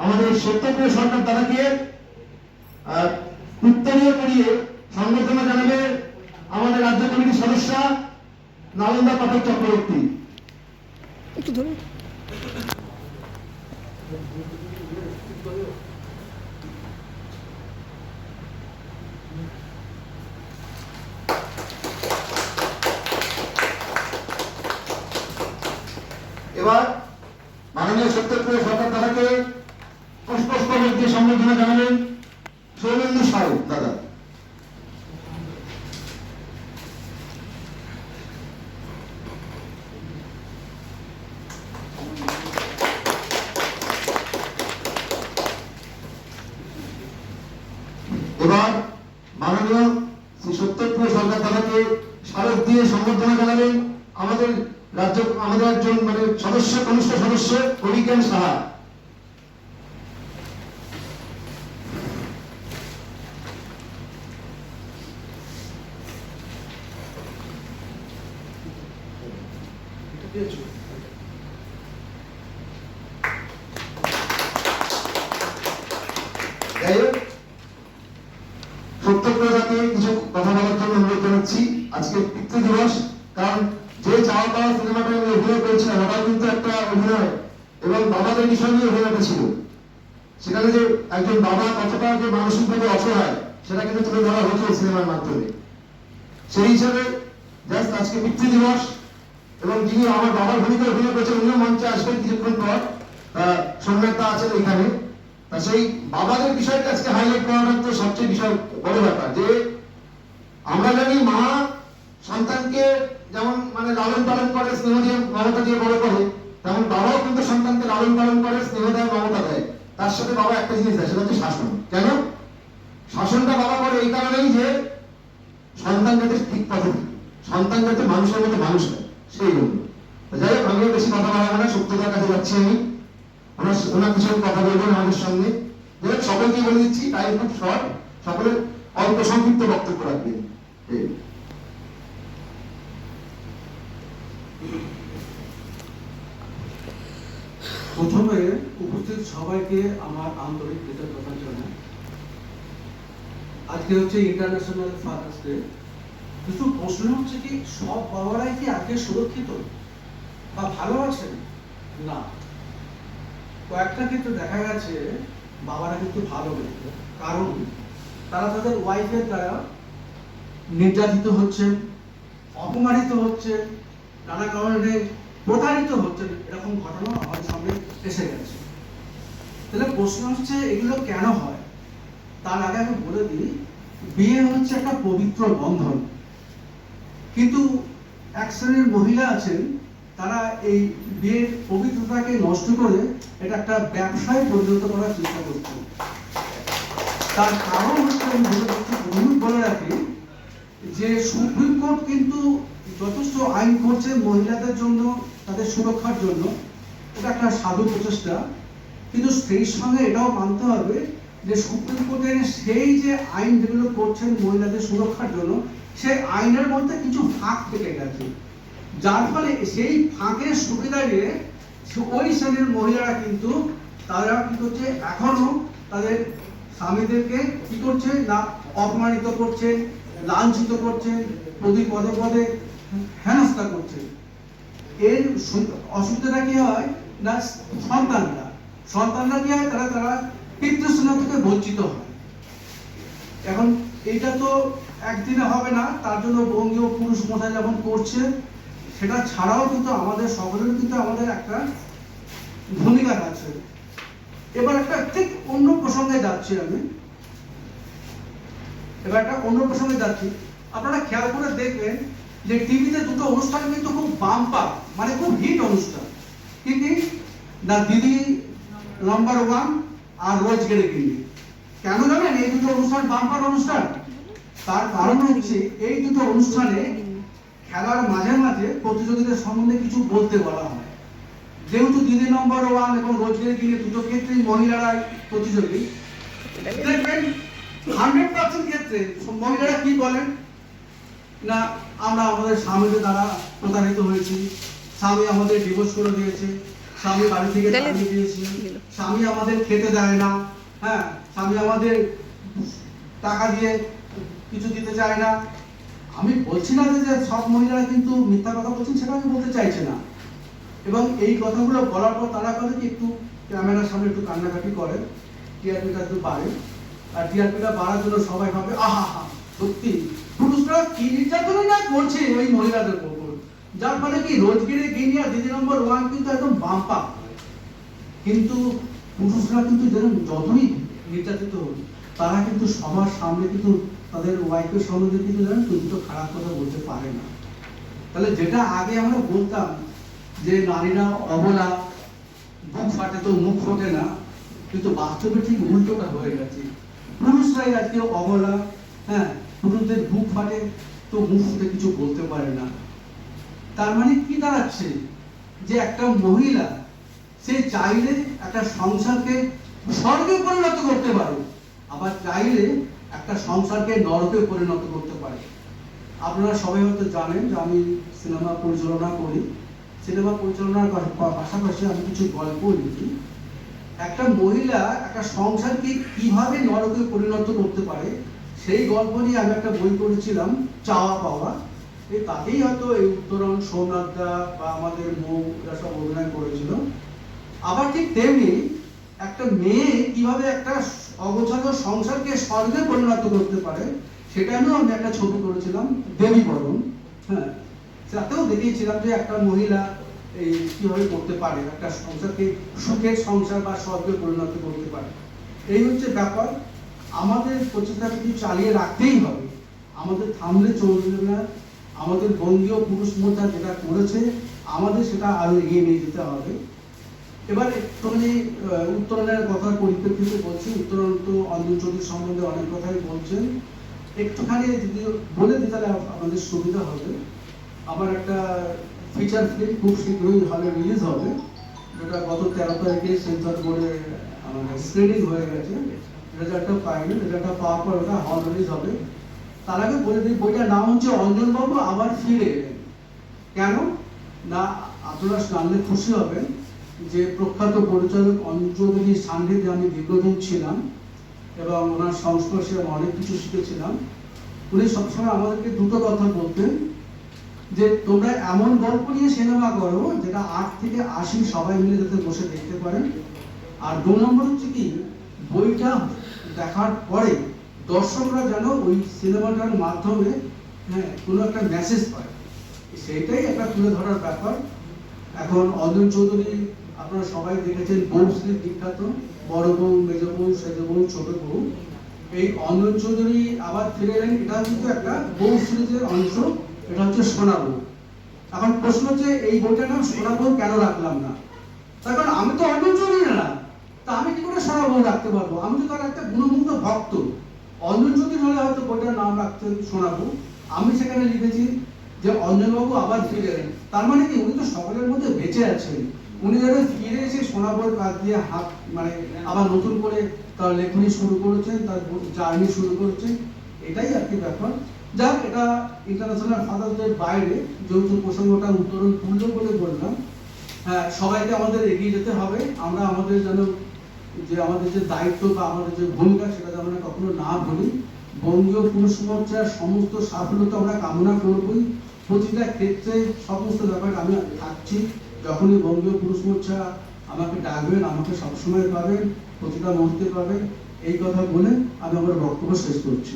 আমাদের সত্যপ্রিয় সরকার তারাকে আহ, উত্তরীয় করিয়ে সংবর্ধনা জানাবে আমাদের রাজ্য কমিটির সদস্য নালন্দা পাঠক চক্রবর্তী। একটু এবার মাননীয় সত্যপ্রিয় সরকার তারাকে পুষ্পস্প দিয়ে সম্বর্ধনা জানাবেন সৌমেন্দু সাউ দাদা এবার মাননীয় শ্রী সরকার তারাকে স্মারক দিয়ে সম্বর্ধনা জানাবেন আমাদের রাজ্য, আমাদের একজন মানে সদস্য, কনিষ্ঠ সদস্য অভিজ্ঞান সাহা। যাই কিছু আজকে পিতৃ দিবস, কারণ যে চাওয়া পাওয়া সিনেমাটা আমি অভিনয় করেছিলাম ওটাও কিন্তু একটা অভিনয় এবং বাবাদের বিষয় নিয়ে অভিনয়টা ছিল সেখানে যে একজন বাবা কতটা যে মানসিকভাবে অসহায়, সেটা কিন্তু তুলে ধরা হতো সিনেমার মাধ্যমে। সেই হিসাবে জাস্ট আজকে পিতৃ দিবস, এবং যিনি আমার বাবার ভূমিকা অভিনয় করেছেন, উনিও মঞ্চে আসবেন কিছুক্ষণ পর। সোমনাথ আছেন এখানে। তা সেই বাবাদের বিষয়টা আজকে হাইলাইট করাটা তো সবচেয়ে বিষয় বড় ব্যাপার যে আমরা জানি মা সন্তানকে যেমন মানে লালন পালন করে স্নেহ দিয়ে মমতা দিয়ে বড় করে, তেমন বাবাও কিন্তু সন্তানকে লালন পালন করে স্নেহ দেয় মমতা দেয়। তার সাথে বাবা একটা জিনিস দেয়, সেটা হচ্ছে শাসন। কেন? শাসনটা বাবা করে এই কারণেই যে সন্তান যাতে ঠিক পথে সন্তান যাতে মানুষের মতো মানুষ হয়, সেই জন্য। যাই হোক, আমিও বেশি কথা বলব না সত্যতার কাছে যাচ্ছি আমি। ওনার ওনার কিছু কথা বলবেন আমাদের সঙ্গে যাই হোক সকলকে বলে দিচ্ছি টাইম খুব শর্ট সকলে অল্প সংক্ষিপ্ত বক্তব্য রাখবেন এই। প্রথমে উপস্থিত সবাইকে আমার আন্তরিক কৃতজ্ঞতা জানাই আজকে হচ্ছে ইন্টারন্যাশনাল ফাদার্স ডে কিন্তু প্রশ্ন হচ্ছে কি, সব বাবারাই কি সুরক্ষিত? বা ভালো আছেন? না। কয়েকটা ক্ষেত্রে দেখা গেছে, বাবারা কিন্তু ভালো নেই। কারণ তারা তাদের ওয়াইফের দ্বারা নির্যাতিত হচ্ছেন, অপমানিত হচ্ছেন নানা কারণে প্রতারিত হচ্ছেন এরকম ঘটনা আমাদের সামনে এসে গেছে। তাহলে প্রশ্ন হচ্ছে, এগুলো কেন হয়? তার আগে আমি বলে দিই, বিয়ে হচ্ছে একটা পবিত্র বন্ধন। কিন্তু এক শ্রেণির মহিলা আছেন, তারা এই বিয়ের পবিত্রতাকে নষ্ট করে এটা একটা ব্যবসায় পরিণত করার চেষ্টা করছে তার কারণ হচ্ছে আমি বলে রাখি, যে সুপ্রিম কোর্ট কিন্তু যথেষ্ট আইন করছে মহিলাদের জন্য, তাদের সুরক্ষার জন্য। এটা একটা সাধু প্রচেষ্টা। কিন্তু সেই সঙ্গে এটাও মানতে হবে যে সুপ্রিম কোর্টের সেই যে আইন যেগুলো করছেন মহিলাদের সুরক্ষার জন্য, সেই আইনের মধ্যে কিছু ফাঁক থেকে গেছে। যার ফলে সেই ফাঁকের সুবিধা নিয়ে ওই শ্রেণির মহিলারা কিন্তু, তারা কি করছে, এখনও তাদের স্বামীদেরকে কি করছে, না অপমানিত করছে, লাঞ্ছিত করছেন প্রতি পদে পদে হেনস্থা করছেন এর অসুবিধাটা কি হয়? না, সন্তানরা। সন্তানরা কি হয়? তারা তারা পিতৃস্নেহ থেকে বঞ্চিত হয়। এখন এইটা তো একদিনে হবে না, তার জন্য বঙ্গীয় পুরুষ মশাই যেমন করছে, সেটা ছাড়াও কিন্তু আমাদের সকলের কিন্তু আমাদের একটা ভূমিকা আছে। এবার একটা ঠিক অন্য প্রসঙ্গে যাচ্ছি আমি। এবার একটা অন্য প্রসঙ্গে যাচ্ছি। আপনারা খেয়াল করে দেখবেন যে টিভিতে দুটো অনুষ্ঠান কিন্তু খুব বাম্পার মানে খুব হিট অনুষ্ঠান। কি কি না দিদি নাম্বার ওয়ান আর রোজ গেলে কিনবি। কেন জানেন? এই দুটো অনুষ্ঠান বাম্পার অনুষ্ঠান। তার কারণ হচ্ছে এই দুটো অনুষ্ঠানে খেলার মাঝে মাঝে প্রতিযোগীদের সম্বন্ধে কিছু বলতে বলা হয়। যেহেতু দিদি নম্বর ওয়ান এবং রোজগের গিয়ে দুটো ক্ষেত্রেই মহিলারা প্রতিযোগী। দেখবেন হান্ড্রেড পার্সেন্ট ক্ষেত্রে মহিলারা কি বলেন? না আমরা আমাদের স্বামীদের দ্বারা প্রতারিত হয়েছি। স্বামী আমাদের ডিভোর্স করে দিয়েছে। স্বামী বাড়ি থেকে তাড়িয়ে দিয়েছি। স্বামী আমাদের খেতে দেয় না। হ্যাঁ স্বামী আমাদের টাকা দিয়ে কিছু দিতে চায় না। আমি বলছি না যে যে সব মহিলারা কিন্তু মিথ্যা কথা বলছেন সেটা আমি বলতে চাইছি না। এবং এই কথাগুলো বলার পর তারা করে কি একটু ক্যামেরার সামনে একটু কান্নাকাটি করে টিআরপিটা একটু বাড়ে। আর টিআরপিটা বাড়ার জন্য সবাই ভাবে আহা হা সত্যি পুরুষরা কি নির্যাতনই না করছে ওই মহিলাদের উপর? যার ফলে কি রোজগিরে গিনিয়া দিদি নম্বর ওয়ান কিন্তু একদম বাম্পা কিন্তু পুরুষরা কিন্তু যেন যতই নির্যাতিত হোক, তারা কিন্তু সবার সামনে কিন্তু তাদের ওয়াইফের সম্বন্ধে কিন্তু জানেন তো দুটো খারাপ কথা বলতে পারে না। তাহলে যেটা আগে আমরা বলতাম যে নারীরা অবলা, বুক ফাটে তো মুখ ফোটে না, কিন্তু বাস্তবে ঠিক উল্টোটা হয়ে গেছে। পুরুষরাই আজকে অবলা হ্যাঁ পুরুষদের বুক ফাটে তো মুখ ফুটে কিছু বলতে পারে না। তার মানে কি দাঁড়াচ্ছে? যে একটা মহিলা, সে চাইলে একটা সংসারকে স্বর্গে পরিণত করতে পারে আবার চাইলে একটা সংসারকে নরকে পরিণত করতে পারে। আপনারা সবাই হয়তো জানেন যে আমি সিনেমা পরিচালনা করি। সিনেমা পরিচালনার পাশাপাশি আমি কিছু গল্প লিখি। একটা মহিলা একটা সংসারকে কীভাবে নরকে পরিণত করতে পারে সেই গল্প নিয়ে আমি একটা বই করেছিলাম চাওয়া পাওয়া। এই তাতেই হয়তো এই উত্তরণ সোমনাথ দা বা আমাদের মৌ, এরা সব অভিনয় করেছিল। আবার ঠিক তেমনি একটা মেয়ে কীভাবে একটা অগোছালো সংসারকে স্বর্গে পরিণত করতে পারে, সেটা নিয়েও আমি একটা ছবি করেছিলাম, দেবী বরণ। হ্যাঁ তাতেও দেখিয়েছিলাম যে একটা মহিলা এই কীভাবে করতে পারে, একটা সংসারকে সুখের সংসার বা স্বর্গে পরিণত করতে পারে। এই হচ্ছে ব্যাপার। আমাদের প্রচেষ্টা কিন্তু চালিয়ে রাখতেই হবে। আমাদের থামলে চলবে না। আমাদের বঙ্গীয় পুরুষ মোর্চা যেটা করেছে, আমাদের সেটা আরও এগিয়ে নিয়ে যেতে হবে। এবার একটুখানি উত্তরণের কথার পরিপ্রেক্ষিতে বলছি। উত্তরণ তো অঞ্জন চৌধুরী সম্বন্ধে অনেক কথাই বলছেন। একটুখানি যদি বলে দিই তাহলে আমাদের সুবিধা হবে। আমার একটা ফিচার ফিল্ম খুব শীঘ্রই হলে রিলিজ হবে। যেটা গত তেরো তারিখে সেন্সার বোর্ডে আমাদের স্ক্রিনিং হয়ে গেছে। রেজাল্টটা পাইনি, রেজাল্টটা পাওয়ার পর ওটা হল রিলিজ হবে। তার আগে বলে দিই, বইটার নাম হচ্ছে অঞ্জনবাবু, আবার ফিরে এলেন। কেন? না আপনারা জানলে খুশি হবেন যে প্রখ্যাত পরিচালক অঞ্জলির সান্নিধ্যে আমি দীর্ঘদিন ছিলাম এবং ওনার সংস্পর্শে অনেক কিছু শিখেছিলাম, উনি সবসময় আমাদেরকে দুটো কথা বলতেন, যে তোমরা এমন গল্প নিয়ে সিনেমা করো যেটা আট থেকে আশি সবাই মিলে যাতে বসে দেখতে পারেন। আর দু নম্বর হচ্ছে কি, বইটা দেখার পরে দর্শকরা যেন ওই সিনেমাটার মাধ্যমে হ্যাঁ কোনো একটা মেসেজ পায়। সেইটাই একটা তুলে ধরার ব্যাপার। এখন অঞ্জন চৌধুরী, আপনারা সবাই দেখেছেন বউ শ্রী বিখ্যাত, বড় বউ, মেজ বউ, সেজ বউ, ছোট বউ। এই অঞ্জন চৌধুরী আবার ফিরে এলেন, এটা কিন্তু একটা বউ সিরিজের অংশ, এটা হচ্ছে সোনা বউ। এখন প্রশ্ন হচ্ছে, এই বইটার নাম সোনা বউ কেন রাখলাম না? তার কারণ আমি তো অঞ্জন চৌধুরী না। তা আমি কি করে সোনা বউ রাখতে পারব? আমি তো তার একটা গুণমুগ্ধ ভক্ত। অঞ্জন চৌধুরী হলে হয়তো বইটার নাম রাখতে শোনাবো। আমি সেখানে লিখেছি যে, অঞ্জনবাবু আবার ফিরে এলেন। তার মানে কি, উনি তো সকলের মধ্যে বেঁচে আছেন। উনি যেন ফিরে এসে সোনাবর কাজ দিয়ে হাত মানে আবার নতুন করে তার লেখনী শুরু করেছেন, তার জার্নি শুরু করেছেন। এটাই আর কি ব্যাপার। যাক, এটা ইন্টারন্যাশনাল ফাদার্স ডের বাইরে যেহেতু প্রসঙ্গটা উত্তরণ তুললো বলে বললাম হ্যাঁ সবাইকে আমাদের এগিয়ে যেতে হবে। আমরা আমাদের যেন যে আমাদের যে দায়িত্ব বা আমাদের যে ভূমিকা সেটা আমরা কখনো না ভুলি বঙ্গীয় পুরুষ মোর্চার সমস্ত সাফল্য তো আমরা কামনা করবই। প্রতিটা ক্ষেত্রে সমস্ত ব্যাপারে আমি থাকছি যখনই বঙ্গীয় পুরুষ মোর্চা আমাকে ডাকবেন, আমাকে সবসময় পাবেন, প্রতিটা মুহূর্তে পাবেন, এই কথা বলে আমি আমার বক্তব্য শেষ করছি।